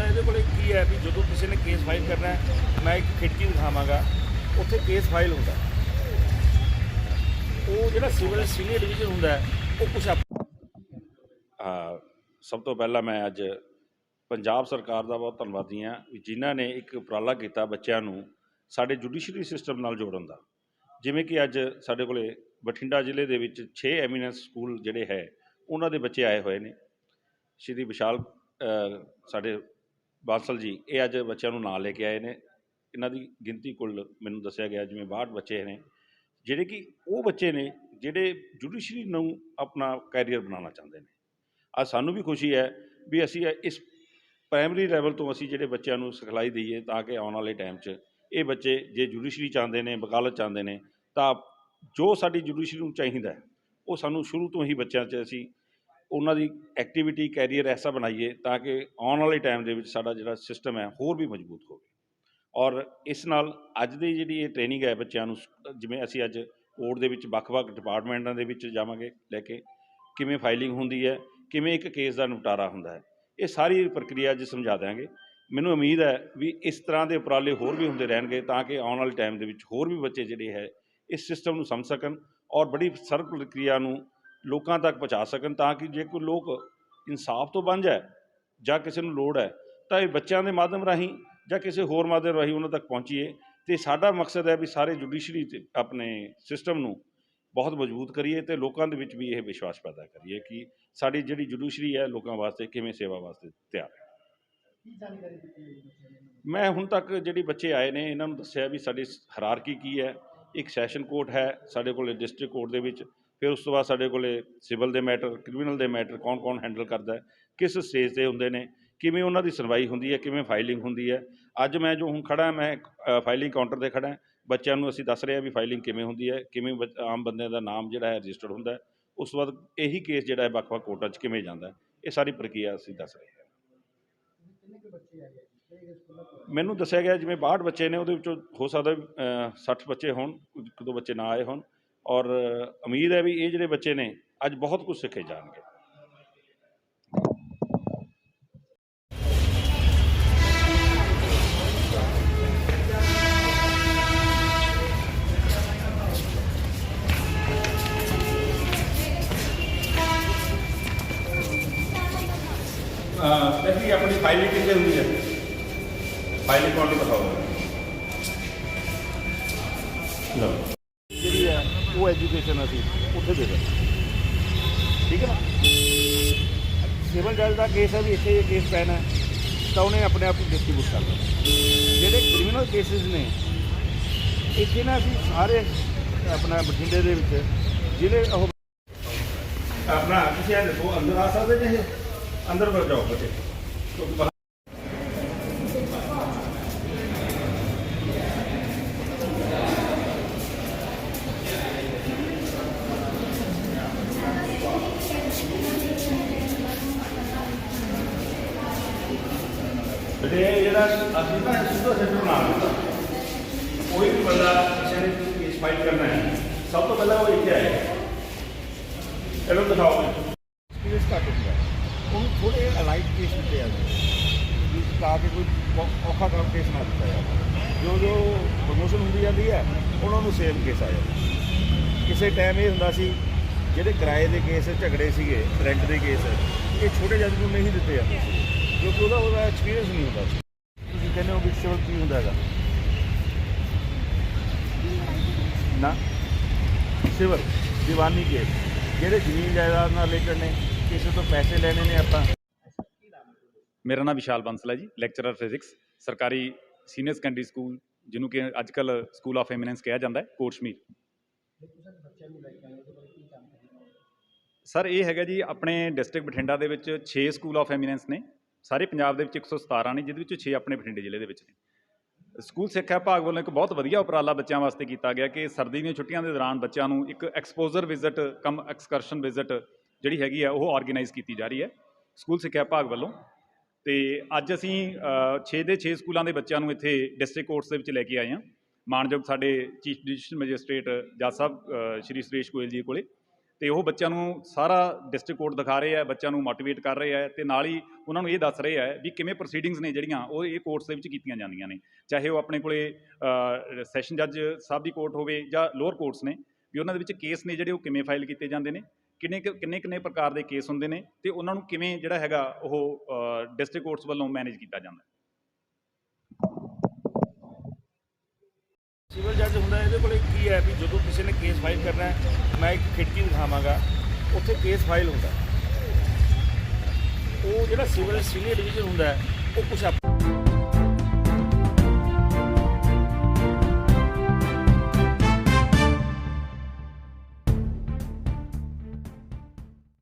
ਇਹਦੇ ਕੋਲ ਕੀ ਹੈ ਵੀ ਜਦੋਂ ਕਿਸੇ ਨੇ ਕੇਸ ਫਾਈਲ ਕਰਨਾ ਮੈਂ ਇੱਕ ਖਿੜਕੀ ਦਿਖਾਵਾਂਗਾ, ਉੱਥੇ ਕੇਸ ਫਾਈਲ ਹੁੰਦਾ। ਉਹ ਜਿਹੜਾ ਸਿਵਲ ਸੀਨੀਅਰ ਡਿਵੀਜ਼ਨ ਹੁੰਦਾ ਉਹ ਕੁਛ ਆ, ਸਭ ਤੋਂ ਪਹਿਲਾਂ ਮੈਂ ਅੱਜ ਪੰਜਾਬ ਸਰਕਾਰ ਦਾ ਬਹੁਤ ਧੰਨਵਾਦੀ ਹਾਂ ਵੀ ਜਿਨ੍ਹਾਂ ਨੇ ਇੱਕ ਉਪਰਾਲਾ ਕੀਤਾ ਬੱਚਿਆਂ ਨੂੰ ਸਾਡੇ ਜੁਡੀਸ਼ਰੀ ਸਿਸਟਮ ਨਾਲ ਜੋੜਨ ਦਾ। ਜਿਵੇਂ ਕਿ ਅੱਜ ਸਾਡੇ ਕੋਲੇ ਬਠਿੰਡਾ ਜ਼ਿਲ੍ਹੇ ਦੇ ਵਿੱਚ 6 ਐਮੀਨੈਂਸ ਸਕੂਲ ਜਿਹੜੇ ਹੈ, ਉਹਨਾਂ ਦੇ ਬੱਚੇ ਆਏ ਹੋਏ ਨੇ। ਸ਼੍ਰੀ ਵਿਸ਼ਾਲ ਸਾਡੇ ਬਾਂਸਲ ਜੀ, ਇਹ ਅੱਜ ਬੱਚਿਆਂ ਨੂੰ ਨਾਲ ਲੈ ਕੇ ਆਏ ਨੇ। ਇਹਨਾਂ ਦੀ ਗਿਣਤੀ ਕੁੱਲ ਮੈਨੂੰ ਦੱਸਿਆ ਗਿਆ, ਜਿਵੇਂ 62 ਬੱਚੇ ਨੇ, ਜਿਹੜੇ ਕਿ ਉਹ ਬੱਚੇ ਨੇ ਜਿਹੜੇ ਜੁਡੀਸ਼ਰੀ ਨੂੰ ਆਪਣਾ ਕੈਰੀਅਰ ਬਣਾਉਣਾ ਚਾਹੁੰਦੇ ਨੇ। ਅੱਜ ਸਾਨੂੰ ਵੀ ਖੁਸ਼ੀ ਹੈ ਵੀ ਅਸੀਂ ਇਸ ਪ੍ਰਾਇਮਰੀ ਲੈਵਲ ਤੋਂ ਅਸੀਂ ਜਿਹੜੇ ਬੱਚਿਆਂ ਨੂੰ ਸਿਖਲਾਈ ਦਈਏ ਤਾਂ ਕਿ ਆਉਣ ਵਾਲੇ ਟਾਈਮ 'ਚ ਇਹ ਬੱਚੇ ਜੇ ਜੁਡੀਸ਼ਰੀ ਚਾਹੁੰਦੇ ਨੇ, ਵਕਾਲਤ ਚਾਹੁੰਦੇ ਨੇ, ਤਾਂ ਜੋ ਸਾਡੀ ਜੁਡੀਸ਼ਰੀ ਨੂੰ ਚਾਹੀਦਾ ਉਹ ਸਾਨੂੰ ਸ਼ੁਰੂ ਤੋਂ ਹੀ ਬੱਚਿਆਂ 'ਚ ਅਸੀਂ ਉਹਨਾਂ ਦੀ ਐਕਟੀਵਿਟੀ ਕੈਰੀਅਰ ਐਸਾ ਬਣਾਈਏ ਤਾਂ ਕਿ ਆਉਣ ਵਾਲੇ ਟਾਈਮ ਦੇ ਵਿੱਚ ਸਾਡਾ ਜਿਹੜਾ ਸਿਸਟਮ ਹੈ ਹੋਰ ਵੀ ਮਜ਼ਬੂਤ ਹੋਵੇ। ਔਰ ਇਸ ਨਾਲ ਅੱਜ ਦੀ ਜਿਹੜੀ ਇਹ ਟ੍ਰੇਨਿੰਗ ਹੈ ਬੱਚਿਆਂ ਨੂੰ ਜਿਵੇਂ ਅਸੀਂ ਅੱਜ ਕੋਰਟ ਦੇ ਵਿੱਚ ਵੱਖ-ਵੱਖ ਡਿਪਾਰਟਮੈਂਟਾਂ ਦੇ ਵਿੱਚ ਜਾਵਾਂਗੇ ਲੈ ਕੇ, ਕਿਵੇਂ ਫਾਈਲਿੰਗ ਹੁੰਦੀ ਹੈ, ਕਿਵੇਂ ਇੱਕ ਕੇਸ ਦਾ ਨਿਪਟਾਰਾ ਹੁੰਦਾ ਹੈ, ਇਹ ਸਾਰੀ ਪ੍ਰਕਿਰਿਆ ਅੱਜ ਸਮਝਾ ਦਿਆਂਗੇ। ਮੈਨੂੰ ਉਮੀਦ ਹੈ ਵੀ ਇਸ ਤਰ੍ਹਾਂ ਦੇ ਉਪਰਾਲੇ ਹੋਰ ਵੀ ਹੁੰਦੇ ਰਹਿਣਗੇ ਤਾਂ ਕਿ ਆਉਣ ਵਾਲੇ ਟਾਈਮ ਦੇ ਵਿੱਚ ਹੋਰ ਵੀ ਬੱਚੇ ਜਿਹੜੇ ਹੈ ਇਸ ਸਿਸਟਮ ਨੂੰ ਸਮਝ ਸਕਣ ਔਰ ਬੜੀ ਸਰਲ ਪ੍ਰਕਿਰਿਆ ਨੂੰ ਲੋਕਾਂ ਤੱਕ ਪਹੁੰਚਾ ਸਕਣ ਤਾਂ ਕਿ ਜੇ ਕੋਈ ਲੋਕ ਇਨਸਾਫ ਤੋਂ ਵਾਂਝਾ ਹੈ ਜਾਂ ਕਿਸੇ ਨੂੰ ਲੋੜ ਹੈ ਤਾਂ ਇਹ ਬੱਚਿਆਂ ਦੇ ਮਾਧਿਅਮ ਰਾਹੀਂ ਜਾਂ ਕਿਸੇ ਹੋਰ ਮਾਧਿਅਮ ਰਾਹੀਂ ਉਹਨਾਂ ਤੱਕ ਪਹੁੰਚੀਏ। ਤੇ ਸਾਡਾ ਮਕਸਦ ਹੈ ਵੀ ਸਾਰੇ ਜੁਡੀਸ਼ਰੀ ਤੇ ਆਪਣੇ ਸਿਸਟਮ ਨੂੰ ਬਹੁਤ ਮਜ਼ਬੂਤ ਕਰੀਏ ਤੇ ਲੋਕਾਂ ਦੇ ਵਿੱਚ ਵੀ ਇਹ ਵਿਸ਼ਵਾਸ ਪੈਦਾ ਕਰੀਏ ਕਿ ਸਾਡੀ ਜਿਹੜੀ ਜੁਡੀਸ਼ਰੀ ਹੈ ਲੋਕਾਂ ਵਾਸਤੇ ਕਿਵੇਂ ਸੇਵਾ ਵਾਸਤੇ ਤਿਆਰ ਹੈ। ਮੈਂ ਹੁਣ ਤੱਕ ਜਿਹੜੀ ਬੱਚੇ ਆਏ ਨੇ ਇਹਨਾਂ ਨੂੰ ਦੱਸਿਆ ਵੀ ਸਾਡੀ ਹਰਾਰਕੀ ਕੀ ਹੈ। ਇੱਕ ਸੈਸ਼ਨ ਕੋਰਟ ਹੈ ਸਾਡੇ ਕੋਲੇ ਡਿਸਟ੍ਰਿਕਟ ਕੋਰਟ ਦੇ ਵਿੱਚ। ਫਿਰ ਉਸ ਤੋਂ ਬਾਅਦ ਸਾਡੇ ਕੋਲੇ ਸਿਵਲ ਦੇ ਮੈਟਰ ਕ੍ਰਿਮੀਨਲ ਦੇ ਮੈਟਰ ਕੌਣ-ਕੌਣ ਹੈਂਡਲ ਕਰਦਾ ਹੈ ਕਿਸ ਸਟੇਜ ਤੇ ਹੁੰਦੇ ਨੇ ਕਿਵੇਂ ਉਹਨਾਂ ਦੀ ਸੁਣਵਾਈ ਹੁੰਦੀ ਹੈ ਕਿਵੇਂ ਫਾਈਲਿੰਗ ਹੁੰਦੀ ਹੈ। ਅੱਜ ਮੈਂ ਜੋ ਹੁਣ ਖੜਾ ਮੈਂ ਫਾਈਲਿੰਗ ਕਾਊਂਟਰ ਤੇ ਖੜਾ ਬੱਚਿਆਂ ਨੂੰ ਅਸੀਂ ਦੱਸ ਰਹੇ ਹਾਂ ਵੀ ਫਾਈਲਿੰਗ ਕਿਵੇਂ ਹੁੰਦੀ ਹੈ ਕਿਵੇਂ ਬੱਚ- ਆਮ ਬੰਦੇ ਦਾ ਨਾਮ ਜਿਹੜਾ ਹੈ ਰਜਿਸਟਰਡ ਹੁੰਦਾ ਉਸ ਤੋਂ ਬਾਅਦ ਇਹੀ ਕੇਸ ਜਿਹੜਾ ਹੈ ਵੱਖ-ਵੱਖ ਕੋਰਟਾਂ 'ਚ ਕਿਵੇਂ ਜਾਂਦਾ ਇਹ ਸਾਰੀ ਪ੍ਰਕਿਰਿਆ ਅਸੀਂ ਦੱਸ ਰਹੇ ਹਾਂ। ਮੈਨੂੰ ਦੱਸਿਆ ਗਿਆ ਜਿਵੇਂ 62 ਬੱਚੇ ਨੇ ਉਹਦੇ ਵਿੱਚੋਂ ਹੋ ਸਕਦਾ ਵੀ, 60 ਬੱਚੇ ਹੋਣ ਇੱਕ ਦੋ ਬੱਚੇ ਨਾ ਆਏ ਹੋਣ। ਔਰ ਉਮੀਦ ਹੈ ਵੀ ਇਹ ਜਿਹੜੇ ਬੱਚੇ ਨੇ ਅੱਜ ਬਹੁਤ ਕੁਝ ਸਿੱਖੇ ਜਾਣਗੇ ਅ ਆਪਣੀ ਫਾਈਲਿੰਗ ਕਿੱਥੇ ਹੁੰਦੀ ਹੈ ਫਾਈਲਿੰਗ ਕਾਊਂਟਰ ਦਿਖਾਓ ਲਓ ਜਿਹੜੀ ਹੈ ਉਹ ਐਜੂਕੇਸ਼ਨ ਅਸੀਂ ਉੱਥੇ ਦੇ ਦਿੰਦੇ ਠੀਕ ਹੈ ਨਾ? ਸਿਵਲ ਜੱਜ ਦਾ ਕੇਸ ਹੈ ਵੀ ਇੱਥੇ ਇਹ ਕੇਸ ਪੈਣਾ ਤਾਂ ਉਹਨੇ ਆਪਣੇ ਆਪ ਨੂੰ ਡਿਸਟ੍ਰੀਬਿਊਟ ਕਰ ਦੇਣਾ। ਜਿਹੜੇ ਕ੍ਰਿਮੀਨਲ ਕੇਸਿਸ ਨੇ ਇੱਥੇ ਨਾ ਅਸੀਂ ਸਾਰੇ ਆਪਣਾ ਬਠਿੰਡੇ ਦੇ ਵਿੱਚ ਜਿਹੜੇ ਉਹ ਆਪਣਾ ਤੁਸੀਂ ਇਹ ਦੇਖੋ, ਅੰਦਰ ਆ ਸਕਦੇ ਨੇ ਅੰਦਰ ਵੜ ਜਾਓ ਬੱਚੇ। ਕਿਉਂਕਿ ਬਾਹਰ ਜਿਹੜਾ ਅਸੀਂ ਨਾ ਸਿੱਧਾ ਸੈਂਟਰ ਬਣਾ ਦਿੱਤਾ। ਕੋਈ ਵੀ ਬੰਦਾ ਕਿਸੇ ਨੇ ਕੇਸ ਫਾਈਲ ਕਰਨਾ ਹੈ, ਸਭ ਤੋਂ ਪਹਿਲਾਂ ਉਹ ਇੱਥੇ ਆਏਗਾ ਇਹਨੂੰ ਦਿਖਾਓ ਐਕਸਪੀਰੀਅੰਸ ਘੱਟ ਹੁੰਦਾ ਉਹਨੂੰ ਥੋੜੇ ਅਲਾਈਟ ਕੇਸ ਦਿੱਤੇ ਜਾਂਦੇ ਜਿਸ ਤਾਂ ਕਿ ਕੋਈ ਔਖਾ ਕੰਮ ਕੇਸ ਨਾ ਦਿੱਤਾ ਜਾਵੇ। ਜੋ ਜੋ ਪ੍ਰਮੋਸ਼ਨ ਹੁੰਦੀ ਜਾਂਦੀ ਹੈ, ਉਹਨਾਂ ਨੂੰ ਸੇਮ ਕੇਸ ਆ ਜਾਂਦਾ ਕਿਸੇ ਟਾਈਮ ਇਹ ਹੁੰਦਾ ਸੀ, ਜਿਹੜੇ ਕਿਰਾਏ ਦੇ ਕੇਸ ਝਗੜੇ ਸੀਗੇ ਰੈਂਟ ਦੇ ਕੇਸ ਇਹ ਛੋਟੇ ਜੱਜ ਨੂੰ ਨਹੀਂ ਦਿੱਤੇ ਜਾਂਦੇ ਕਿਉਂਕਿ ਉਹਦਾ ਉਹਦਾ ਐਕਸਪੀਰੀਅੰਸ ਨਹੀਂ ਹੁੰਦਾ। ਤੁਸੀਂ ਕਹਿੰਦੇ ਹੋ ਵੀ ਸਿਵਲ ਕੀ ਹੁੰਦਾ ਹੈਗਾ? ਨਾ। ਸਿਵਲ ਦੀਵਾਨੀ ਕੇਸ ਜਿਹੜੇ ਜ਼ਮੀਨ ਜਾਇਦਾਦ ਨਾਲ ਰਿਲੇਟਡ ਨੇ, ਕਿਸੇ ਤੋਂ ਪੈਸੇ ਲੈਣੇ ਨੇ ਆਪਾਂ। ਮੇਰਾ ਨਾਮ ਵਿਸ਼ਾਲ ਬੰਸਲਾ ਜੀ ਲੈਕਚਰਰ ਫਿਜ਼ਿਕਸ ਸਰਕਾਰੀ ਸੀਨੀਅਰ ਸੈਕੰਡਰੀ ਸਕੂਲ ਜਿਹਨੂੰ ਕਿ ਅੱਜ ਅੱਜਕੱਲ ਸਕੂਲ ਆਫ ਐਮੀਨੈਂਸ ਕਿਹਾ ਜਾਂਦਾ ਹੈ, ਕੋਟਸ਼ਮੀਰ। ਸਰ, ਇਹ ਹੈਗਾ ਜੀ, ਆਪਣੇ ਡਿਸਟ੍ਰਿਕਟ ਬਠਿੰਡਾ ਦੇ ਵਿੱਚ 6 ਸਕੂਲ ਆਫ ਐਮੀਨੈਂਸ ਨੇ। ਸਾਰੇ ਪੰਜਾਬ ਦੇ ਵਿੱਚ 117 ਨੇ, ਜਿਹਦੇ ਵਿੱਚੋਂ 6 ਆਪਣੇ ਬਠਿੰਡੇ ਜ਼ਿਲ੍ਹੇ ਦੇ ਵਿੱਚ ਨੇ। ਸਕੂਲ ਸਿੱਖਿਆ ਵਿਭਾਗ ਵੱਲੋਂ ਇੱਕ ਬਹੁਤ ਵਧੀਆ ਉਪਰਾਲਾ ਬੱਚਿਆਂ ਵਾਸਤੇ ਕੀਤਾ ਗਿਆ ਕਿ ਸਰਦੀ ਦੀਆਂ ਛੁੱਟੀਆਂ ਦੇ ਦੌਰਾਨ ਬੱਚਿਆਂ ਨੂੰ ਇੱਕ exposure visit cum excursion visit ਜਿਹੜੀ ਹੈਗੀ ਆ, ਉਹ ਆਰਗੇਨਾਈਜ਼ ਕੀਤੀ ਜਾ ਰਹੀ ਹੈ ਸਕੂਲ ਸਿੱਖਿਆ ਵਿਭਾਗ ਵੱਲੋਂ। ਤੇ ਅੱਜ ਅਸੀਂ 6 ਦੇ 6 ਸਕੂਲਾਂ ਦੇ ਬੱਚਿਆਂ ਨੂੰ ਇੱਥੇ ਡਿਸਟ੍ਰਿਕਟ ਕੋਰਟਸ ਦੇ ਵਿੱਚ ਲੈ ਕੇ ਆਏ ਹਾਂ। ਮਾਨਯੋਗ ਸਾਡੇ ਚੀਫ ਜੁਡੀਸ਼ੀਅਲ ਮੈਜਿਸਟ੍ਰੇਟ ਜੱਜ ਸਾਹਿਬ ਸ਼੍ਰੀ ਸੁਰੇਸ਼ ਗੋਇਲ ਜੀ ਕੋਲੇ। ਤੇ ਉਹ ਬੱਚਿਆਂ ਨੂੰ ਸਾਰਾ ਡਿਸਟ੍ਰਿਕਟ ਕੋਰਟ ਦਿਖਾ ਰਹੇ ਆ, ਬੱਚਿਆਂ ਨੂੰ ਮੋਟੀਵੇਟ ਕਰ ਰਹੇ ਆ ਤੇ ਨਾਲ ਹੀ ਉਹਨਾਂ ਨੂੰ ਇਹ ਦੱਸ ਰਹੇ ਆ ਵੀ ਕਿਵੇਂ ਪ੍ਰੋਸੀਡਿੰਗਸ ਨੇ ਜਿਹੜੀਆਂ, ਉਹ ਇਹ ਕੋਰਟਸ ਦੇ ਵਿੱਚ ਕੀਤੀਆਂ ਜਾਂਦੀਆਂ ਨੇ। ਚਾਹੇ ਉਹ ਆਪਣੇ ਕੋਲੇ ਸੈਸ਼ਨ ਜੱਜ ਸਾਹਿਬ ਦੀ ਕੋਰਟ ਹੋਵੇ ਜਾਂ ਲੋਅਰ ਕੋਰਟਸ ਨੇ, ਵੀ ਉਹਨਾਂ ਦੇ ਵਿੱਚ ਕੇਸ ਨੇ ਜਿਹੜੇ ਉਹ ਕਿਵੇਂ ਫਾਈਲ ਕੀਤੇ ਜਾਂਦੇ ਨੇ, ਕਿੰਨੇ ਕੁ- ਕਿੰਨੇ ਕਿੰਨੇ ਪ੍ਰਕਾਰ ਦੇ ਕੇਸ ਹੁੰਦੇ ਨੇ ਤੇ ਉਹਨਾਂ ਨੂੰ ਕਿਵੇਂ ਜਿਹੜਾ ਹੈਗਾ ਉਹ ਡਿਸਟ੍ਰਿਕਟ ਕੋਰਟਸ ਵੱਲੋਂ ਮੈਨੇਜ ਕੀਤਾ ਜਾਂਦਾ। ਸਿਵਲ ਹੁੰਦਾ ਇਹਦੇ ਕੋਲੇ ਕੀ ਹੈ ਵੀ ਜਦੋਂ ਕਿਸੇ ਨੇ ਕੇਸ ਫਾਈਲ ਕਰਨਾ ਹੈ, ਮੈਂ ਇੱਕ ਖਿੜਕੀ ਦਿਖਾਵਾਂਗਾ, ਉੱਥੇ ਕੇਸ ਫਾਈਲ ਹੁੰਦਾ ਉਹ ਜਿਹੜਾ ਸਿਵਲ ਸੀਨੀਅਰ ਡਿਵੀਜ਼ਨ ਹੁੰਦਾ ਉਹ ਕੁਛ ਆਪ